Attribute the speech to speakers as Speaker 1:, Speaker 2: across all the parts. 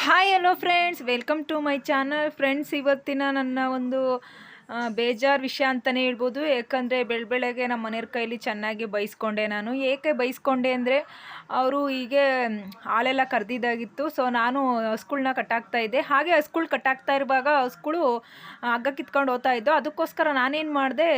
Speaker 1: Hi hello friends welcome to my channel friends ಇವತ್ತಿನ ನನ್ನ ಒಂದು ಬೇಜಾರು ವಿಷಯ ಅಂತಲೇ ಹೇಳ್ಬೋದು. ಯಾಕಂದರೆ ಬೆಳಬೆಳಗ್ಗೆ ನಮ್ಮ ಮನೆಯವ್ರ ಕೈಲಿ ಚೆನ್ನಾಗಿ ಬೈಸ್ಕೊಂಡೆ ನಾನು. ಏಕೆ ಬೈಸ್ಕೊಂಡೆ ಅಂದರೆ ಅವರು ಹೀಗೆ ಹಾಲೆಲ್ಲ ಕರೆದಿದ್ದಾಗಿತ್ತು. ಸೊ ನಾನು ಹಸ್ಗಳ್ನ ಕಟ್ಟಾಗ್ತಾ ಇದ್ದೆ. ಹಾಗೆ ಹಸ್ಗಳು ಕಟ್ಟಾಗ್ತಾ ಇರುವಾಗ ಹಸ್ಗಳು ಹಗ್ಗ ಕಿತ್ಕೊಂಡು ಹೋಗ್ತಾ ಇದ್ದು. ಅದಕ್ಕೋಸ್ಕರ ನಾನೇನು ಮಾಡಿದೆ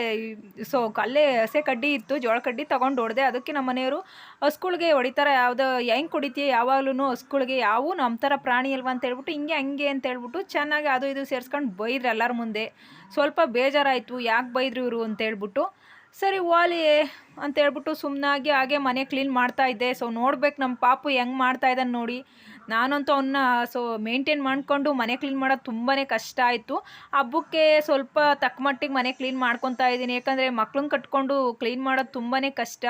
Speaker 1: ಸೊ ಅಲ್ಲೇ ಹಸೆ ಕಡ್ಡಿ ಇತ್ತು, ಜೋಳ ಕಡ್ಡಿ ತೊಗೊಂಡು ಹೊಡೆದೆ ಅದಕ್ಕೆ ನಮ್ಮ ಮನೆಯವರು ಹಸ್ಗಳ್ಗೆ ಹೊಡಿತಾರೆ, ಯಾವುದೋ ಹೆಂಗೆ ಹೊಡಿತೀಯ ಯಾವಾಗಲೂ ಹಸ್ಗಳ್ಗೆ ಯಾವು ನಮ್ಮ ಥರ ಪ್ರಾಣಿ ಅಲ್ವಾ? ಅಂತ ಹೇಳ್ಬಿಟ್ಟು, ಹಿಂಗೆ ಹಂಗೆ ಅಂತ ಹೇಳ್ಬಿಟ್ಟು ಚೆನ್ನಾಗಿ ಅದು ಇದು ಸೇರಿಸ್ಕೊಂಡು ಬೈದ್ರೆ ಎಲ್ಲರ ಮುಂದೆ. ಸ್ವಲ್ಪ ಬೇಜಾರಾಯಿತು, ಯಾಕೆ ಬೈದ್ರು ಇವರು ಅಂತ ಹೇಳ್ಬಿಟ್ಟು, ಸರಿ, ವಾಲಿ ಅಂತ ಹೇಳ್ಬಿಟ್ಟು ಸುಮ್ಮನಾಗಿ ಹಾಗೆ ಮನೆ ಕ್ಲೀನ್ ಮಾಡ್ತಾ ಇದ್ದೆ. ಸೊ ನೋಡ್ಬೇಕು ನಮ್ಮ ಪಾಪು ಹೆಂಗೆ ಮಾಡ್ತಾ ಇದ್ದಾನೆ ನೋಡಿ. ನಾನಂತೂ ಅವನ್ನ ಸೊ ಮೇಂಟೈನ್ ಮಾಡಿಕೊಂಡು ಮನೆ ಕ್ಲೀನ್ ಮಾಡೋದು ತುಂಬಾ ಕಷ್ಟ ಆಯಿತು. ಹಬ್ಬಕ್ಕೆ ಸ್ವಲ್ಪ ತಕ್ಕ ಮಟ್ಟಿಗೆ ಮನೆ ಕ್ಲೀನ್ ಮಾಡ್ಕೊತಾ ಇದ್ದೀನಿ. ಯಾಕಂದರೆ ಮಕ್ಳನ್ನ ಕಟ್ಕೊಂಡು ಕ್ಲೀನ್ ಮಾಡೋದು ತುಂಬಾ ಕಷ್ಟ.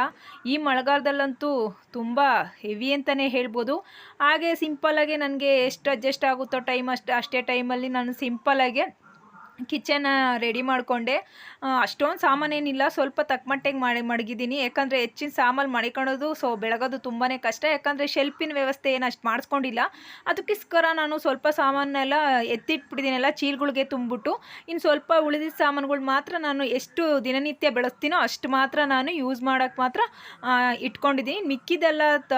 Speaker 1: ಈ ಮಳೆಗಾಲದಲ್ಲಂತೂ ತುಂಬ ಹೆವಿ ಅಂತಲೇ ಹೇಳ್ಬೋದು. ಹಾಗೆ ಸಿಂಪಲ್ಲಾಗಿ ನನಗೆ ಎಷ್ಟು ಅಡ್ಜಸ್ಟ್ ಆಗುತ್ತೋ ಟೈಮ್ ಅಷ್ಟು, ಅಷ್ಟೇ ಟೈಮಲ್ಲಿ ನಾನು ಸಿಂಪಲ್ಲಾಗಿ ಕಿಚನ್ ರೆಡಿ ಮಾಡಿಕೊಂಡೆ. ಅಷ್ಟೊಂದು ಸಾಮಾನೇನಿಲ್ಲ ಸ್ವಲ್ಪ ತಕ್ಕಮಟ್ಟೆಗೆ ಮಾಡಿ ಮಡಗಿದ್ದೀನಿ. ಯಾಕಂದರೆ ಹೆಚ್ಚಿನ ಸಾಮಾನು ಮಡಿಕೊಳ್ಳೋದು, ಸೊ ಬೆಳಗೋದು ತುಂಬಾ ಕಷ್ಟ. ಯಾಕಂದರೆ ಶೆಲ್ಫಿನ ವ್ಯವಸ್ಥೆ ಏನು ಅಷ್ಟು ಮಾಡಿಸ್ಕೊಂಡಿಲ್ಲ. ಅದಕ್ಕೋಸ್ಕರ ನಾನು ಸ್ವಲ್ಪ ಸಾಮಾನೆಲ್ಲ ಎತ್ತಿಟ್ಬಿಟ್ಟಿದ್ದೀನಲ್ಲ, ಚೀಲ್ಗಳಿಗೆ ತುಂಬಿಬಿಟ್ಟು. ಇನ್ನು ಸ್ವಲ್ಪ ಉಳಿದಿದ್ದ ಸಾಮಾನುಗಳು ಮಾತ್ರ ನಾನು ಎಷ್ಟು ದಿನನಿತ್ಯ ಬೆಳೆಸ್ತೀನೋ ಅಷ್ಟು ಮಾತ್ರ ನಾನು ಯೂಸ್ ಮಾಡೋಕ್ಕೆ ಮಾತ್ರ ಇಟ್ಕೊಂಡಿದ್ದೀನಿ. ಮಿಕ್ಕಿದೆಲ್ಲ ತ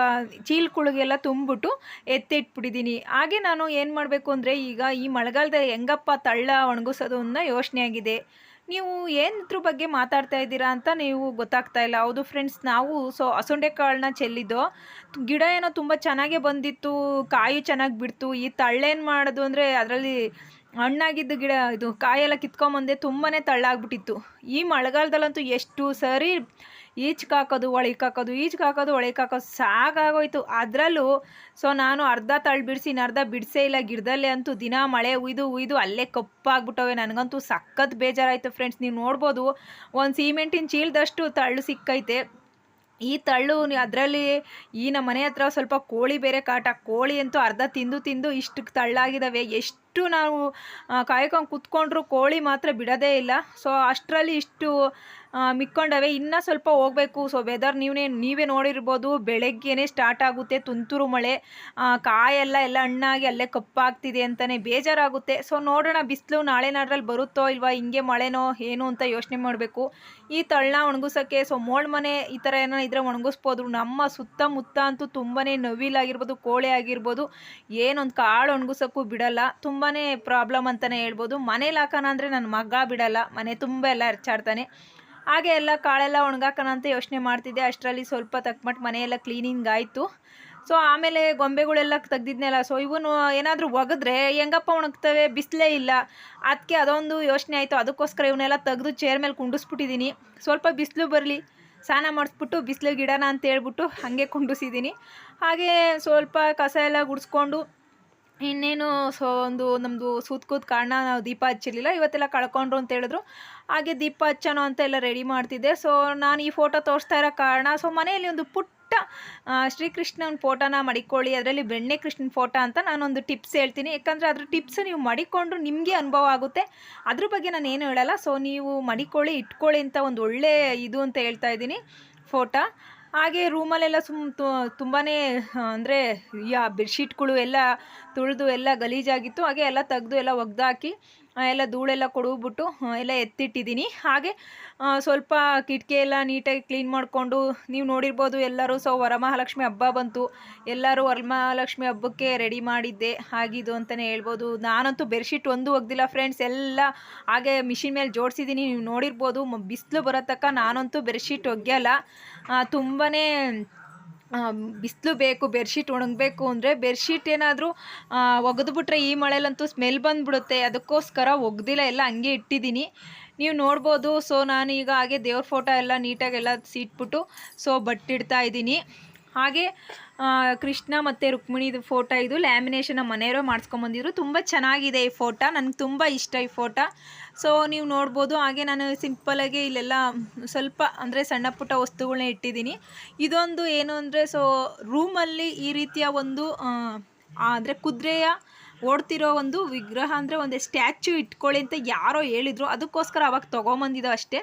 Speaker 1: ಚೀಲಗಳಿಗೆಲ್ಲ ತುಂಬಿಬಿಟ್ಟು ಎತ್ತಿಟ್ಬಿಟ್ಟಿದ್ದೀನಿ. ಹಾಗೆ ನಾನು ಏನು ಮಾಡಬೇಕು ಅಂದರೆ, ಈಗ ಈ ಮಳೆಗಾಲದಲ್ಲಿ ಹೆಂಗಪ್ಪ ತಳ್ಳ ಒಣಗಿಸೋದು? ಯೋಚನೆ ಆಗಿದೆ. ನೀವು ಏನಿದ್ರ ಬಗ್ಗೆ ಮಾತಾಡ್ತಾ ಇದ್ದೀರಾ ಅಂತ ನೀವು ಗೊತ್ತಾಗ್ತಾ ಇಲ್ಲ. ಹೌದು ಫ್ರೆಂಡ್ಸ್ ನಾವು ಸೊ ಹಸುಂಡೆ ಕಾಳನ್ನ ಚೆಲ್ಲಿದ್ದು, ಗಿಡ ಏನೋ ತುಂಬ ಚೆನ್ನಾಗೇ ಬಂದಿತ್ತು, ಕಾಯಿ ಚೆನ್ನಾಗಿ ಬಿಡ್ತು. ಈ ತಳ್ಳೇನು ಮಾಡೋದು ಅಂದರೆ ಅದರಲ್ಲಿ ಹಣ್ಣಾಗಿದ್ದ ಗಿಡ ಇದು ಕಾಯೆಲ್ಲ ಕಿತ್ಕೊಂಬಂದೆ ತುಂಬಾ ತಳ್ಳಾಗ್ಬಿಟ್ಟಿತ್ತು. ಈ ಮಳೆಗಾಲದಲ್ಲಂತೂ ಎಷ್ಟು ಸರಿ ಈಚ್ಗೆ ಹಾಕೋದು ಒಳಗೆ ಹಾಕೋದು ಈಚ್ಗೆ ಹಾಕೋದು ಒಳಗೆ ಹಾಕೋದು ಸಾಕಾಗೋಯ್ತು ಅದರಲ್ಲೂ ಸೊ ನಾನು ಅರ್ಧ ತಳ್ಳು ಬಿಡಿಸಿ ಅರ್ಧ ಬಿಡಿಸೇ ಇಲ್ಲ ಗಿಡದಲ್ಲೇ ಅಂತೂ ದಿನ ಮಳೆ ಉಯ್ದು ಉಯ್ದು ಅಲ್ಲೇ ಕಪ್ಪಾಗ್ಬಿಟ್ಟವೆ. ನನಗಂತೂ ಸಖತ್ ಬೇಜಾರಾಯಿತು ಫ್ರೆಂಡ್ಸ್. ನೀವು ನೋಡ್ಬೋದು, ಒಂದು ಸಿಮೆಂಟಿನ ಚೀಲದಷ್ಟು ತಳ್ಳು ಸಿಕ್ಕೈತೆ. ಈ ತಳ್ಳು ಅದರಲ್ಲಿ ಈ ನಮ್ಮ ಮನೆ ಹತ್ರ ಸ್ವಲ್ಪ ಕೋಳಿ ಬೇರೆ ಕಾಟ. ಕೋಳಿ ಅಂತೂ ಅರ್ಧ ತಿಂದು ತಿಂದು ಇಷ್ಟು ತಳ್ಳಾಗಿದ್ದಾವೆ ಎಷ್ಟು ನಾವು ಕಾಯ್ಕೊಂಡು ಕುತ್ಕೊಂಡ್ರು ಕೋಳಿ ಮಾತ್ರ ಬಿಡೋದೇ ಇಲ್ಲ. ಸೊ ಅಷ್ಟರಲ್ಲಿ ಇಷ್ಟು ಮಿಕ್ಕೊಂಡವೆ. ಇನ್ನೂ ಸ್ವಲ್ಪ ಹೋಗಬೇಕು. ಸೊ ವೆದರ್ ನೀವೇ ನೀವೇ ನೋಡಿರ್ಬೋದು. ಬೆಳಗ್ಗೆನೇ ಸ್ಟಾರ್ಟ್ ಆಗುತ್ತೆ. ತುಂತುರು ಮಳೆ. ಕಾಯೆಲ್ಲ ಎಲ್ಲ ಹಣ್ಣಾಗಿ ಅಲ್ಲೇ ಕಪ್ಪಾಗ್ತಿದೆ ಅಂತಲೇ ಬೇಜಾರಾಗುತ್ತೆ. ಸೊ ನೋಡೋಣ ಬಿಸಿಲು ನಾಳೆ ನಾಡ್ರಲ್ಲಿ ಬರುತ್ತೋ ಇಲ್ವಾ, ಹಿಂಗೆ ಮಳೆನೋ, ಏನು ಅಂತ ಯೋಚನೆ ಮಾಡಬೇಕು. ಈ ತಳ್ಳ ಒಣಗಿಸೋಕ್ಕೆ ಸೊ ಮೋಳ್ ಮನೆ ಈ ಥರ ಏನೋ ಇದ್ರೆ ಒಣಗಿಸ್ಬೋದು. ನಮ್ಮ ಸುತ್ತಮುತ್ತ ಅಂತೂ ತುಂಬಾ ನವಿಲಾಗಿರ್ಬೋದು, ಕೋಳಿ ಆಗಿರ್ಬೋದು. ಏನೊಂದು ಕಾಳು ಒಣಗಿಸೋಕ್ಕೂ ಬಿಡಲ್ಲ. ತುಂಬಾ ಪ್ರಾಬ್ಲಮ್ ಅಂತಲೇ ಹೇಳ್ಬೋದು. ಮನೇಲಿ ಹಾಕೋಣ ಅಂದರೆ ನನ್ನ ಮಗ ಬಿಡಲ್ಲ, ಮನೆ ತುಂಬ ಎಲ್ಲ ಹರ್ಚಾಡ್ತಾನೆ ಹಾಗೆ ಎಲ್ಲ ಕಾಳೆಲ್ಲ ಒಣಗಾಕೋಣ ಅಂತ ಯೋಚನೆ ಮಾಡ್ತಿದ್ದೆ. ಅಷ್ಟರಲ್ಲಿ ಸ್ವಲ್ಪ ತಕ್ಕಮಟ್ಟು ಮನೆಯೆಲ್ಲ ಕ್ಲೀನಿಂಗ್ ಆಯಿತು. ಸೊ ಆಮೇಲೆ ಗೊಂಬೆಗಳೆಲ್ಲ ತೆಗ್ದಿದ್ನಲ್ಲ ಸೊ ಇವನು ಏನಾದರೂ ಒಗೆದ್ರೆ ಹೆಂಗಪ್ಪ ಒಣಗ್ತವೆ? ಬಿಸಿಲೇ ಇಲ್ಲ. ಅದಕ್ಕೆ ಅದೊಂದು ಯೋಚನೆ ಆಯಿತು. ಅದಕ್ಕೋಸ್ಕರ ಇವನ್ನೆಲ್ಲ ತೆಗೆದು ಚೇರ್ ಮೇಲೆ ಕುಂಡಿಸ್ಬಿಟ್ಟಿದ್ದೀನಿ ಸ್ವಲ್ಪ ಬಿಸಿಲು ಬರಲಿ, ಸ್ನಾನ ಮಾಡಿಸ್ಬಿಟ್ಟು ಬಿಸಿಲು ಗಿಡನ ಅಂತ ಹೇಳ್ಬಿಟ್ಟು ಹಾಗೆ ಕುಂಡಿಸಿದ್ದೀನಿ ಹಾಗೆ ಸ್ವಲ್ಪ ಕಸ ಎಲ್ಲ ಗುಡಿಸ್ಕೊಂಡು ಇನ್ನೇನು ಸೊ, ಒಂದು ನಮ್ಮದು ಸೂತ್ಕೂತ್ ಕಾರಣ ನಾವು ದೀಪ ಹಚ್ಚಿರಲಿಲ್ಲ. ಇವತ್ತೆಲ್ಲ ಕಳ್ಕೊಂಡ್ರು ಅಂತ ಹೇಳಿದ್ರು. ಹಾಗೆ ದೀಪ ಹಚ್ಚೋಣ ಅಂತ ಎಲ್ಲ ರೆಡಿ ಮಾಡ್ತಿದ್ದೆ. ಸೊ ನಾನು ಈ ಫೋಟೋ ತೋರಿಸ್ತಾ ಇರೋ ಕಾರಣ ಸೊ ಮನೆಯಲ್ಲಿ ಒಂದು ಪುಟ್ಟ ಶ್ರೀಕೃಷ್ಣನ ಫೋಟೋನ ಮಡಿಕೊಳ್ಳಿ, ಅದರಲ್ಲಿ ಬೆಣ್ಣೆ ಕೃಷ್ಣನ ಫೋಟೋ ಅಂತ ನಾನೊಂದು ಟಿಪ್ಸ್ ಹೇಳ್ತೀನಿ. ಯಾಕಂದರೆ ಅದ್ರ ಟಿಪ್ಸ್ ನೀವು ಮಡಿಕೊಂಡ್ರು ನಿಮಗೆ ಅನುಭವ ಆಗುತ್ತೆ. ಅದ್ರ ಬಗ್ಗೆ ನಾನು ಏನು ಹೇಳಲ್ಲ. ಸೊ ನೀವು ಮಡಿಕೊಳ್ಳಿ, ಇಟ್ಕೊಳ್ಳಿ ಅಂತ ಒಂದು ಒಳ್ಳೆ ಇದು ಅಂತ ಹೇಳ್ತಾ ಇದ್ದೀನಿ ಫೋಟೋ ಹಾಗೆ ರೂಮಲ್ಲೆಲ್ಲ ಸುಮ್ ತುಂಬಾ ಅಂದರೆ ಯಾ ಬೆಡ್ಶೀಟ್ಗಳು ಎಲ್ಲ ತುಳಿದು ಎಲ್ಲ ಗಲೀಜಾಗಿತ್ತು. ಹಾಗೆ ಎಲ್ಲ ತೆಗೆದು ಎಲ್ಲ ಒಗೆದಾಕಿ ಎಲ್ಲ ಧೂಳೆಲ್ಲ ಕೊಡುಬಿಟ್ಟು ಎಲ್ಲ ಎತ್ತಿಟ್ಟಿದ್ದೀನಿ. ಹಾಗೆ ಸ್ವಲ್ಪ ಕಿಟಕಿ ಎಲ್ಲ ನೀಟಾಗಿ ಕ್ಲೀನ್ ಮಾಡಿಕೊಂಡು, ನೀವು ನೋಡಿರ್ಬೋದು ಎಲ್ಲರೂ, ಸೊ ವರಮಹಾಲಕ್ಷ್ಮಿ ಹಬ್ಬ ಬಂತು. ಎಲ್ಲರೂ ವರಮಹಾಲಕ್ಷ್ಮಿ ಹಬ್ಬಕ್ಕೆ ರೆಡಿ ಮಾಡಿದ್ದೆ. ಹಾಗಿದು ಅಂತಲೇ ಹೇಳ್ಬೋದು. ನಾನಂತೂ ಬೆಡ್ಶೀಟ್ ಒಂದು ಒಗ್ದಿಲ್ಲ ಫ್ರೆಂಡ್ಸ್. ಎಲ್ಲ ಹಾಗೆ ಮಿಷಿನ್ ಮೇಲೆ ಜೋಡಿಸಿದ್ದೀನಿ. ನೀವು ನೋಡಿರ್ಬೋದು ಬಿಸಿಲು ಬರೋ ತಕ್ಕ ನಾನಂತೂ ಬೆಡ್ಶೀಟ್ ಒಗ್ಯಲ್ಲ. ತುಂಬಾ ಬಿಸಿಲು ಬೇಕು ಬೆಡ್ಶೀಟ್ ಒಣಗಬೇಕು ಅಂದರೆ ಬೆಡ್ಶೀಟ್ ಏನಾದರೂ ಒಗೆದ್ಬಿಟ್ರೆ ಈ ಮಳೆಲಂತೂ ಸ್ಮೆಲ್ ಬಂದುಬಿಡುತ್ತೆ. ಅದಕ್ಕೋಸ್ಕರ ಒಗ್ದಿಲ್ಲ, ಎಲ್ಲ ಹಂಗೆ ಇಟ್ಟಿದ್ದೀನಿ. ನೀವು ನೋಡ್ಬೋದು ಸೊ ಈಗ ಹಾಗೆ ದೇವ್ರ ಫೋಟೋ ಎಲ್ಲ ನೀಟಾಗೆಲ್ಲ ಸೀಟ್ಬಿಟ್ಟು ಸೊ ಬಟ್ಟಿಡ್ತಾ ಇದ್ದೀನಿ. ಹಾಗೆ ಕೃಷ್ಣ ಮತ್ತು ರುಕ್ಮಿಣಿದು ಫೋಟೋ ಇದು ಲ್ಯಾಮಿನೇಷನ್ ಮನೆಯವರು ಮಾಡಿಸ್ಕೊಂಬಂದಿದ್ರು ತುಂಬ ಚೆನ್ನಾಗಿದೆ ಈ ಫೋಟೋ ನನಗೆ ತುಂಬ ಇಷ್ಟ ಈ ಫೋಟೋ ಸೊ ನೀವು ನೋಡ್ಬೋದು. ಹಾಗೆ ನಾನು ಸಿಂಪಲಾಗಿ ಇಲ್ಲೆಲ್ಲ ಸ್ವಲ್ಪ ಅಂದರೆ ಸಣ್ಣ ಪುಟ್ಟ ವಸ್ತುಗಳನ್ನ ಇಟ್ಟಿದ್ದೀನಿ. ಇದೊಂದು ಏನು ಅಂದರೆ ಸೊ ರೂಮಲ್ಲಿ ಈ ರೀತಿಯ ಒಂದು ಅಂದರೆ ಕುದುರೆಯ ಓಡ್ತಿರೋ ಒಂದು ವಿಗ್ರಹ ಅಂದರೆ ಒಂದು ಸ್ಟ್ಯಾಚ್ಯೂ ಇಟ್ಕೊಳ್ಳಿ ಅಂತ ಯಾರೋ ಹೇಳಿದರು. ಅದಕ್ಕೋಸ್ಕರ ಅವಾಗ ತೊಗೊಂಬಂದಿದ್ದು ಅಷ್ಟೇ.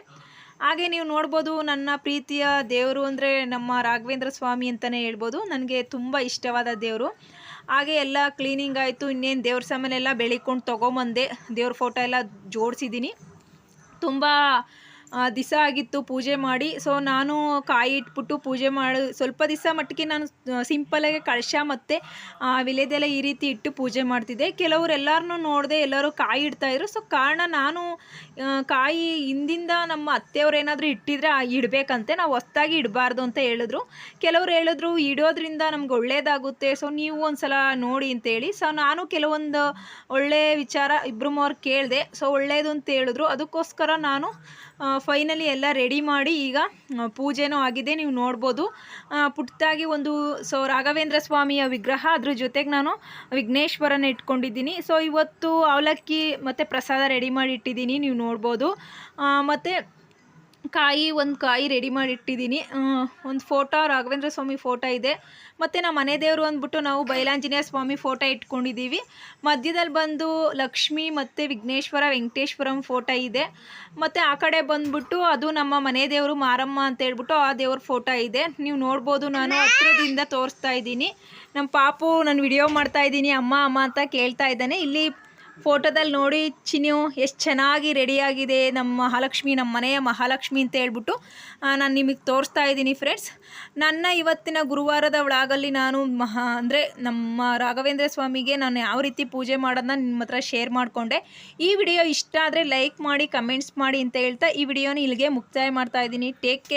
Speaker 1: ಹಾಗೆ ನೀವು ನೋಡ್ಬೋದು ನನ್ನ ಪ್ರೀತಿಯ ದೇವರು ಅಂದರೆ ನಮ್ಮ ರಾಘವೇಂದ್ರ ಸ್ವಾಮಿ ಅಂತಲೇ ಹೇಳ್ಬೋದು. ನನಗೆ ತುಂಬ ಇಷ್ಟವಾದ ದೇವರು. ಹಾಗೆ ಎಲ್ಲ ಕ್ಲೀನಿಂಗ್ ಆಯಿತು, ಇನ್ನೇನು ದೇವ್ರ ಸಾಮಾನೆಲ್ಲ ಬೆಳಿಕೊಂಡು ತೊಗೊಂಬಂದೆ. ದೇವ್ರ ಫೋಟೋ ಎಲ್ಲ ಜೋಡಿಸಿದ್ದೀನಿ ತುಂಬ ದಿವಸ ಆಗಿತ್ತು ಪೂಜೆ ಮಾಡಿ. ಸೊ ನಾನು ಕಾಯಿ ಇಟ್ಬಿಟ್ಟು ಪೂಜೆ ಮಾಡಿ, ಸ್ವಲ್ಪ ದಿವಸ ಮಟ್ಟಿಗೆ ನಾನು ಸಿಂಪಲಾಗಿ ಕಳಶ ಮತ್ತು ವಿಲೇದೆಲ್ಲ ಈ ರೀತಿ ಇಟ್ಟು ಪೂಜೆ ಮಾಡ್ತಿದ್ದೆ. ಕೆಲವರು ಎಲ್ಲರನ್ನೂ ನೋಡಿದೆ ಎಲ್ಲರೂ ಕಾಯಿ ಇಡ್ತಾಯಿದ್ರು ಸೊ ಕಾರಣ ನಾನು ಕಾಯಿ ಹಿಂದಿಂದ ನಮ್ಮ ಅತ್ತೆಯವ್ರು ಏನಾದರೂ ಇಟ್ಟಿದ್ರೆ ಇಡಬೇಕಂತೆ. ನಾವು ಹೊಸ್ದಾಗಿ ಇಡಬಾರ್ದು ಅಂತ ಹೇಳಿದ್ರು. ಕೆಲವ್ರು ಹೇಳಿದ್ರು, ಇಡೋದ್ರಿಂದ ನಮ್ಗೆ ಒಳ್ಳೇದಾಗುತ್ತೆ. ಸೊ ನೀವು ಒಂದ್ಸಲ ನೋಡಿ ಅಂತೇಳಿ ಸೊ ನಾನು ಕೆಲವೊಂದು ಒಳ್ಳೆಯ ವಿಚಾರ ಇಬ್ಬರು ಮೂವರು ಕೇಳಿದೆ. ಸೊ ಒಳ್ಳೆಯದು ಅಂತ ಹೇಳಿದ್ರು. ಅದಕ್ಕೋಸ್ಕರ ನಾನು ಫೈನಲಿ ಎಲ್ಲ ರೆಡಿ ಮಾಡಿ ಈಗ ಪೂಜೆನೂ ಆಗಿದೆ, ನೀವು ನೋಡ್ಬೋದು. ಪುಟ್ಟದಾಗಿ ಒಂದು ಸೊ ರಾಘವೇಂದ್ರ ಸ್ವಾಮಿಯ ವಿಗ್ರಹ, ಅದ್ರ ಜೊತೆಗೆ ನಾನು ವಿಘ್ನೇಶ್ವರನ ಇಟ್ಕೊಂಡಿದ್ದೀನಿ. ಸೊ ಇವತ್ತು ಅವಲಕ್ಕಿ ಮತ್ತು ಪ್ರಸಾದ ರೆಡಿ ಮಾಡಿ ಇಟ್ಟಿದ್ದೀನಿ, ನೀವು ನೋಡ್ಬೋದು. ಮತ್ತು ಕಾಯಿ, ಒಂದು ಕಾಯಿ ರೆಡಿ ಮಾಡಿ ಇಟ್ಟಿದ್ದೀನಿ ಒಂದು ಫೋಟೋ ರಾಘವೇಂದ್ರ ಸ್ವಾಮಿ ಫೋಟೋ ಇದೆ. ಮತ್ತು ನಮ್ಮ ಮನೆ ದೇವರು ಅಂದ್ಬಿಟ್ಟು ನಾವು ಬೈಲಾಂಜನೇಯ ಸ್ವಾಮಿ ಫೋಟೋ ಇಟ್ಕೊಂಡಿದ್ದೀವಿ ಮಧ್ಯದಲ್ಲಿ ಬಂದು ಲಕ್ಷ್ಮಿ ಮತ್ತು ವಿಘ್ನೇಶ್ವರ, ವೆಂಕಟೇಶ್ವರಂ ಫೋಟೋ ಇದೆ. ಮತ್ತು ಆ ಕಡೆ ಬಂದ್ಬಿಟ್ಟು ಅದು ನಮ್ಮ ಮನೆ ದೇವರು ಮಾರಮ್ಮ ಅಂತ ಹೇಳ್ಬಿಟ್ಟು ಆ ದೇವ್ರ ಫೋಟೋ ಇದೆ. ನೀವು ನೋಡ್ಬೋದು, ನಾನು ಹತ್ರದಿಂದ ತೋರಿಸ್ತಾ ಇದ್ದೀನಿ. ನಮ್ಮ ಪಾಪು, ನಾನು ವಿಡಿಯೋ ಮಾಡ್ತಾ ಇದ್ದೀನಿ, ಅಮ್ಮ ಅಮ್ಮ ಅಂತ ಕೇಳ್ತಾ ಇದ್ದಾನೆ. ಇಲ್ಲಿ ಫೋಟೋದಲ್ಲಿ ನೋಡಿ ಚಿನ್ನು ಎಷ್ಟು ಚೆನ್ನಾಗಿ ರೆಡಿಯಾಗಿದೆ. ನಮ್ಮ ಮಹಾಲಕ್ಷ್ಮಿ, ನಮ್ಮ ಮನೆಯ ಮಹಾಲಕ್ಷ್ಮಿ ಅಂತ ಹೇಳ್ಬಿಟ್ಟು ನಾನು ನಿಮಗೆ ತೋರಿಸ್ತಾ ಇದ್ದೀನಿ ಫ್ರೆಂಡ್ಸ್. ನನ್ನ ಇವತ್ತಿನ ಗುರುವಾರದ ಒಳಗಲ್ಲಿ ನಾನು ಮಹಾ, ಅಂದರೆ ನಮ್ಮ ರಾಘವೇಂದ್ರ ಸ್ವಾಮಿಗೆ ನಾನು ಯಾವ ರೀತಿ ಪೂಜೆ ಮಾಡೋದನ್ನ ನಿಮ್ಮ ಹತ್ರ ಶೇರ್ ಮಾಡಿಕೊಂಡೆ. ಈ ವಿಡಿಯೋ ಇಷ್ಟ ಆದರೆ ಲೈಕ್ ಮಾಡಿ, ಕಮೆಂಟ್ಸ್ ಮಾಡಿ ಅಂತ ಹೇಳ್ತಾ ಈ ವಿಡಿಯೋನ ಇಲ್ಲಿಗೆ ಮುಕ್ತಾಯ ಮಾಡ್ತಾ ಇದ್ದೀನಿ. Take care